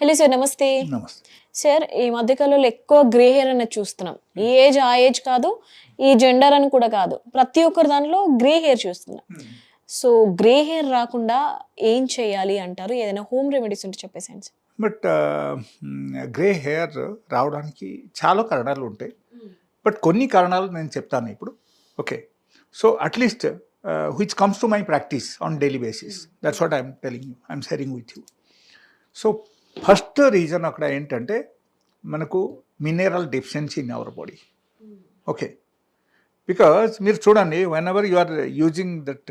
Hello sir నమస్తే నమస్తే sir ఈ మధ్యకాలంలో ఎక్కువ గ్రే హెయిర్ అనేది చూస్తున్నాం. ఈ ఏజ్ ఆ ఏజ్ కాదు ఈ జెండర్ అని కూడా కాదు. ప్రతి ఒక్కరి దాంట్లో గ్రే హెయిర్ చూస్తున్నాం. సో గ్రే హెయిర్ రాకుండా ఏం చేయాలి అంటారు? ఏదైనా హోమ్ రెమెడీస్ ఉంటే చెప్పేసాను సార్ బట్ గ్రే హెయిర్ రావడానికి చాలా కారణాలు ఉంటాయి. బట్ కొన్ని కారణాలు నేను చెప్తాను ఇప్పుడు. Okay so at least which comes to my practice on daily basis that's what I'm telling you I'm sharing with you so first reason అక్కడ ఏంటంటే మనకు mineral deficiency in our body okay because మీరు చూడండి whenever you are using that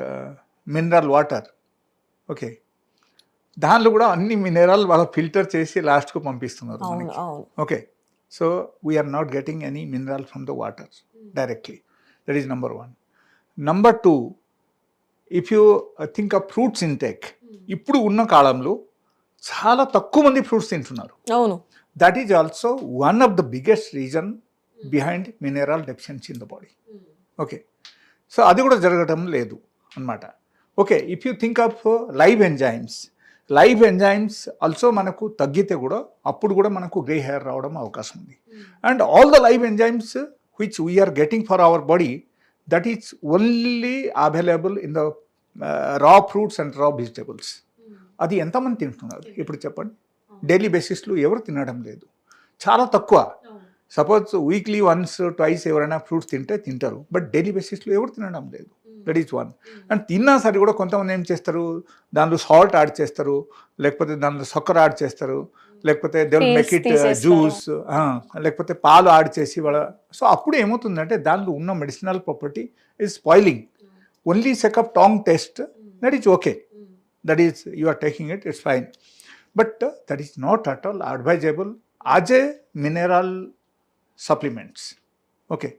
mineral water okay దానిలో కూడా అన్ని mineral వాళ్ళ filter చేసి లాస్ట్కు పంపిస్తున్నారు మనకి. Okay so we're not getting any mineral from the water directly that is number one number two if you think of fruits intake ఇప్పుడు ఉన్న కాలంలో చాలా తక్కువ మంది ఫ్రూట్స్ తింటున్నారు. అవును. That is also one of the biggest reason behind mineral deficiency in the body okay so అది కూడా జరగడం లేదు అన్నమాట. Okay if you think of live enzymes live enzymes also మనకు తగ్గితే కూడా అప్పుడు కూడా మనకు గ్రే హెయిర్ రావడం అవకాశం ఉంది. And all the live enzymes which we're getting for our body that is only available in the raw fruits and raw vegetables అది ఎంతమంది తింటున్నారు? ఇప్పుడు చెప్పండి. డైలీ బేసిస్లో ఎవరు తినడం లేదు. చాలా తక్కువ. సపోజ్ వీక్లీ వన్స్ ట్వైస్ ఎవరైనా ఫ్రూట్స్ తింటే తింటారు. బట్ డైలీ బేసిస్లో ఎవరు తినడం లేదు. That is one. అండ్ తిన్నా సరే కూడా కొంతమంది ఏం చేస్తారు? దాంట్లో సాల్ట్ యాడ్ చేస్తారు. లేకపోతే దాంట్లో చక్కెర యాడ్ చేస్తారు. లేకపోతే దే మేక్ ఇట్. జ్యూస్ లేకపోతే పాలు యాడ్ చేసి వాళ్ళ సో అప్పుడు ఏమవుతుందంటే దాంట్లో ఉన్న medicinal property is spoiling only sake of tongue taste that is okay that is you are taking it it's fine. But uh, that is not at all advisable as a mineral supplements. Okay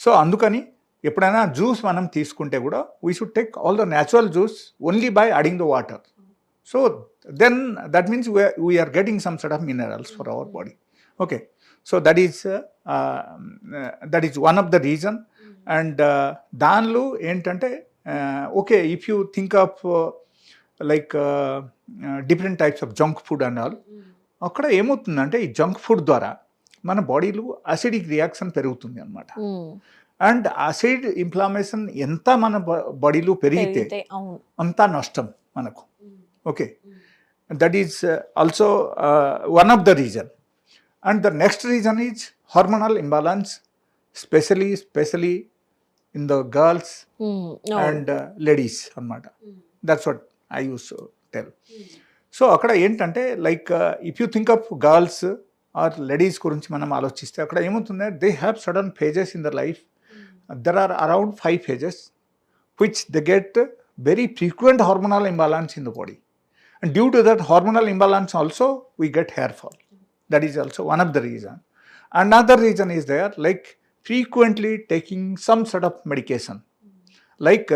so అందుకని ఎప్పుడైనా juice మనం తీసుకుంటే కూడా we should take all the natural juice only by adding the water so then that means we're getting some set of minerals for our body okay so that is that is one of the reason and దానిలో ఏంటంటే okay if you think of like different types of junk food and all అక్కడ ఏమవుతుందంటే ఈ junk food ద్వారా మన బాడీలో acidic reaction పెరుగుతుంది అనమాట. అండ్ అసిడ్ ఇన్ఫ్లామేషన్ ఎంత మన బాడీలో పెరిగితే అంతా నష్టం మనకు. Okay that is also one of the reason and the next reason is hormonal imbalance specially specially in the girls and ladies అన్నమాట. That's what I use tell. So అక్కడ ఏంటంటే like if you think of girls or ladies గురించి మనం ఆలోచిస్తే అక్కడ ఏమవుతుంది they have sudden phases in the life there are around five phases which they get very frequent hormonal imbalance in the body and due to that hormonal imbalance also we get hair fall that is also one of the reason another reason is there like frequently taking some set of medication like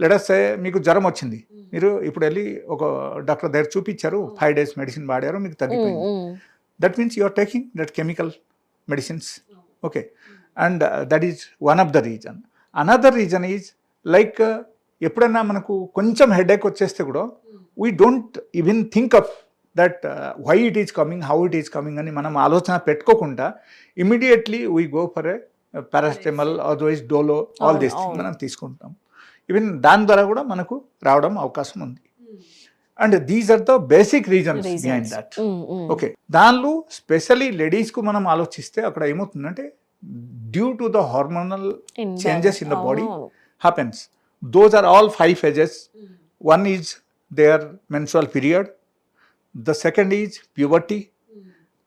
let's say మీకు జ్వరం వచ్చింది. మీరు ఇప్పుడు వెళ్ళి ఒక doctor దగ్గర చూపించారు. Five days medicine వాడారు మీకు. తగ్గిపోయింది. That means you are taking that chemical medicines okay and that is one of the reason another reason is like ఎప్పుడైనా మనకు కొంచెం హెడేక్ వచ్చేస్తే కూడా we don't even think of that why it is coming how it is coming అని మనం ఆలోచన పెట్టుకోకుండా immediately we go for a paracetamol otherwise Dolo all this. మనం తీసుకుంటాం. ఈవెన్ దాని ద్వారా కూడా మనకు రావడం అవకాశం ఉంది. And these are the basic reasons behind that okay దానిలో స్పెషలీ లేడీస్కు మనం ఆలోచిస్తే అక్కడ ఏమవుతుందంటే due to the hormonal changes in the body happens those are all five phases one is their menstrual period the second is puberty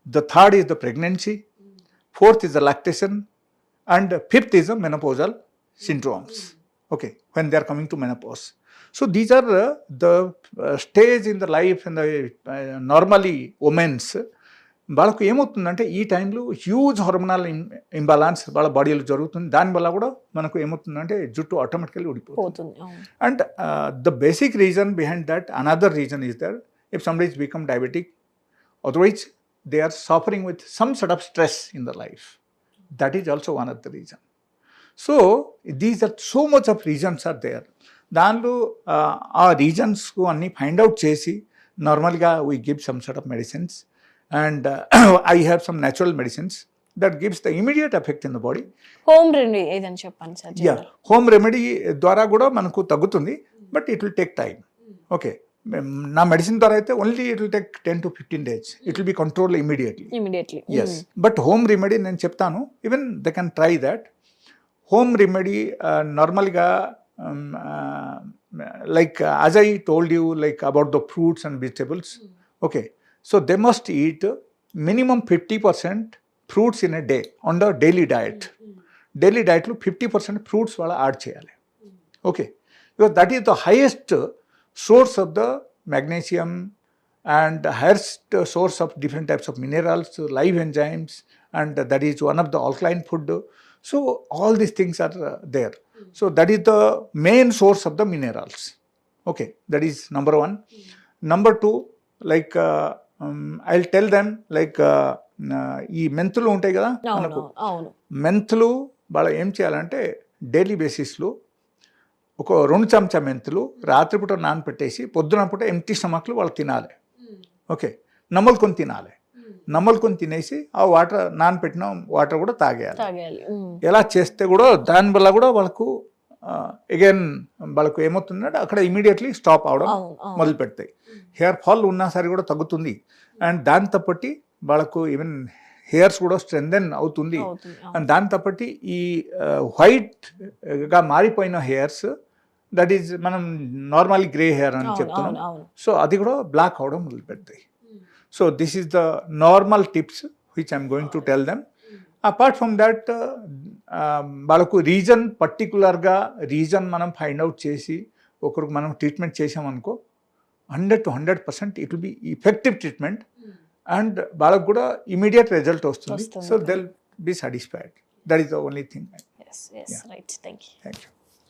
the third is the pregnancy fourth is the lactation and fifth is the menopausal syndromes okay when they are coming to menopause so these are uh, the uh, stage in the life in the uh, normally women's వాళ్ళకు ఏమవుతుందంటే ఈ టైంలో huge hormonal imbalance వాళ్ళ బాడీలో జరుగుతుంది దానివల్ల కూడా మనకు ఏమవుతుందంటే జుట్టు ఆటోమేటికల్లీ ఊడిపోతుంది and the basic reason behind that another reason is there if somebody is become diabetic otherwise they are suffering with some sort of stress in the life that is also one of the reason so these are so much of reasons are there దానిలో ఆ రీజన్స్కు అన్ని find out చేసి నార్మల్గా we give some sort of medicines and uh, I have some natural medicines that gives the immediate effect in the body. Home remedy ఏదని చెప్పండి sir yeah home remedy ద్వారా కూడా మనకు తగ్గుతుంది but it will take time okay నా medicine ద్వారా అయితే only it will take ten to fifteen days it will be control immediately immediately yes but home remedy నేను చెప్తాను even they can try that home remedy నార్మల్గా um, like as I told you like about the fruits and vegetables okay so they must eat minimum fifty percent fruits in a day on the daily diet daily డయట్లో fifty percent fruits వాళ్ళ add చేయాలి okay because that is the highest source of the magnesium and highest source of different types of minerals, live enzymes, and that is one of the alkaline food. So all these things are uh, there. So that is the main source of the minerals. Okay, that is number one. Number two, like uh, um, I'll tell them like uh, uh, ఈ మెంతులు ఉంటాయి కదా మనకు మెంతులు వాళ్ళ ఏం చేయాలంటే daily బేసిస్లో ఒక రెండు చెంచా మెంతులు రాత్రిపూట నానపెట్టేసి పొద్దున పూట ఎంటీ స్టమక్లు వాళ్ళు తినాలి ఓకే నమ్మలుకొని తినాలి నమ్మలుకొని తినేసి ఆ వాటర్ నానపెట్టిన వాటర్ కూడా తాగేయాలి. ఎలా చేస్తే కూడా దానివల్ల కూడా వాళ్ళకు అగైన్ వాళ్ళకు ఏమవుతుందంటే అక్కడ ఇమీడియట్లీ స్టాప్ అవడం మొదలు పెడతాయి. హెయిర్ ఫాల్ ఉన్నా సరే కూడా తగ్గుతుంది. అండ్ దాంతో పట్టి వాళ్ళకు ఈవెన్ హెయిర్స్ కూడా స్ట్రెంథెన్ అవుతుంది. అండ్ దాంతో పట్టి ఈ వైట్గా మారిపోయిన హెయిర్స్ దట్ ఈజ్ మనం నార్మల్ గ్రే హెయిర్ అని చెప్తున్నాం. సో అది కూడా బ్లాక్ అవడం మొదలు పెడతాయి. So this is the normal tips which I'm going to tell them apart from that వాళ్ళకు రీజన్ పర్టికులర్గా రీజన్ మనం ఫైండ్ అవుట్ చేసి ఒకరికి మనం treatment చేసామనుకో hundred to hundred percent it will be effective treatment and వాళ్ళకు కూడా ఇమీడియట్ రిజల్ట్ వస్తుంది. So they'll be satisfied that is the only thing right thank you